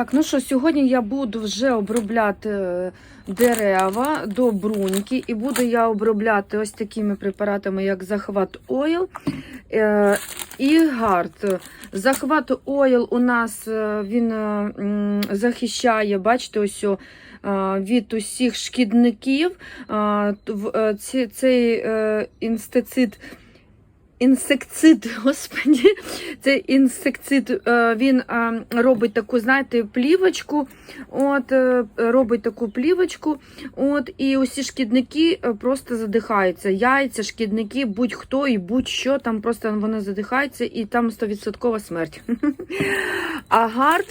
Так, ну що, сьогодні я буду вже обробляти е, дерева до бруньки, і буду я обробляти ось такими препаратами, як захват ойл е, і гард. Захват ойл у нас е, він захищає, бачите, ось від усіх шкідників. Цей інстицид. Інсекцид, господі, цей інсекцид, е, він е, робить таку, знаєте, плівочку, от, е, робить таку плівочку, от, і усі шкідники просто задихаються. Яйця, шкідники, будь-хто і будь-що, там просто вони задихаються, і там 100% смерть. Гард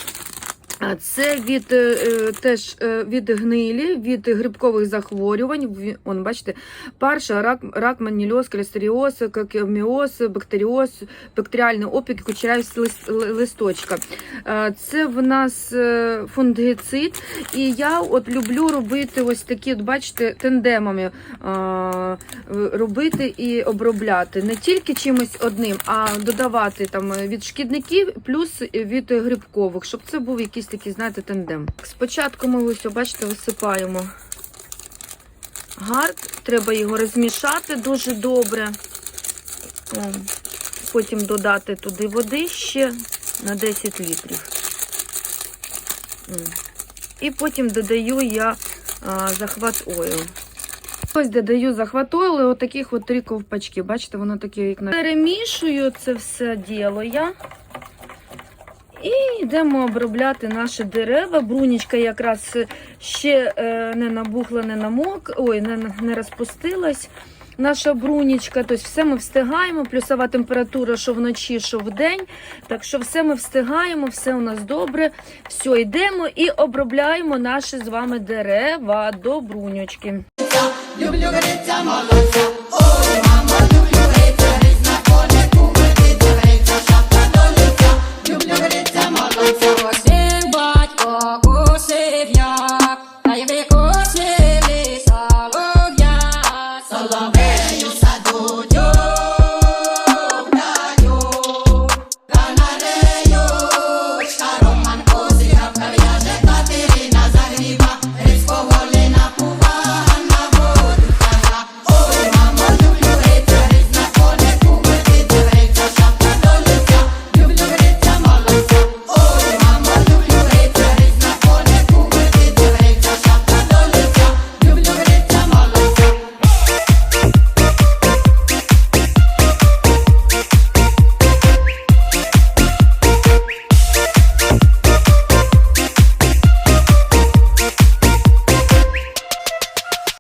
Це від е, е, теж е, від гнилі, від грибкових захворювань. Он, бачите, парша, рак, рак, манільоз, колестеріоз, какеміоз, бактеріоз, бактеріальний опік, кучерявість листочка. Це в нас фунгицид, і я от люблю робити ось такі, от, бачите, тендемами робити і обробляти. Не тільки чимось одним, а додавати там від шкідників плюс від грибкових, щоб це був якийсь такий, знаєте, тендем. Спочатку ми ось, бачите, висипаємо гард, треба його розмішати дуже добре. О, потім додати туди води ще на 10 літрів. І потім додаю я а, захват ойл. Ось додаю захват ойл і отаких от три ковпачки. Бачите, воно таке, як на перемішую це все діло я. І йдемо обробляти наші дерева. Брунічка якраз ще е, не набухла, не намок, ой, не, не розпустилась. Наша брунічка, тобто все ми встигаємо, плюсова температура, що вночі, що вдень. Так що все ми встигаємо, все у нас добре. Все, йдемо і обробляємо наші з вами дерева до брунючки. Люблю молодця,